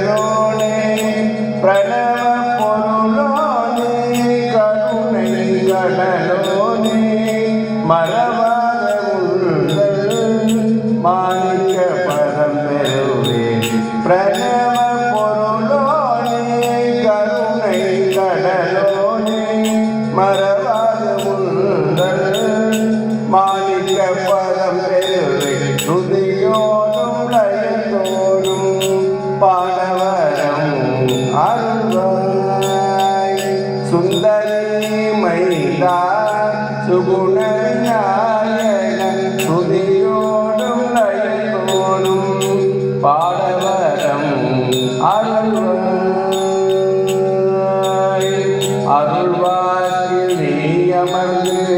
கடலோனே பிரணவ பொருளோனே கருணை கடலோனே மரபாத உள்ளல் மாணிக்க பரம்பெருவே. பிரணவ பொருளோனே கருணை கடலோனே மரபாத மைதா சுகுண நாயக ஸ்ருதியோடும் பாடவரம் அருள்வாய் அருள்வாயில் நீ அமர்ந்து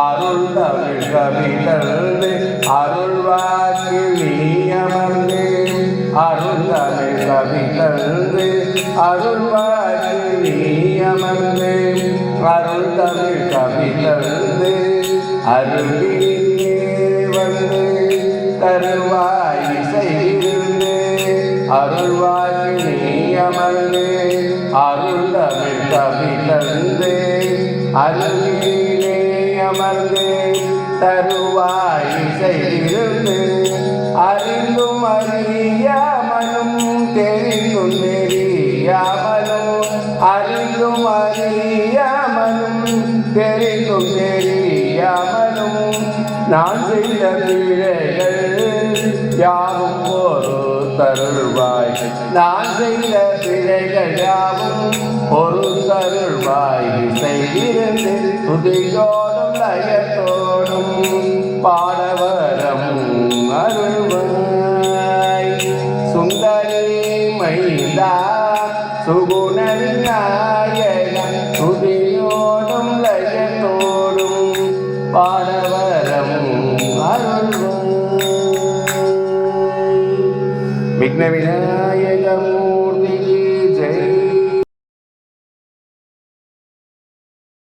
அருள் தமிழ் கவிதழ்ந்து அருள் கவிதழ்ந்து அருள்வாக்கில் நீ அமர்ந்து அருள் தமிழ் கவிதழ்ந்து அருளிலே வந்து தருவாய் செய்திருந்து அருள்வாய் நீ அமர்ந்து அருள் தமிழ் கவிதந்து அருளிலே அமர்ந்து தருவாய் செய்திருந்து அமலும் அறிந்தும் அறியாமலும் தெரிந்தும் தெரியாமலும் நான் செய்த பிழைகள் யாவும் ஒரு தருள்வாய். நான் செய்த பிழைகள் யாவும் ஒரு தருள்வாய். செய்திருந்து புதியோடும் லயத்தோடும் பாடவரம் அருள்வாய் சுகுண துதியோடும் லயத்தோடும் பாடவரம் அருள்வாய் விக்ன விநாயகம்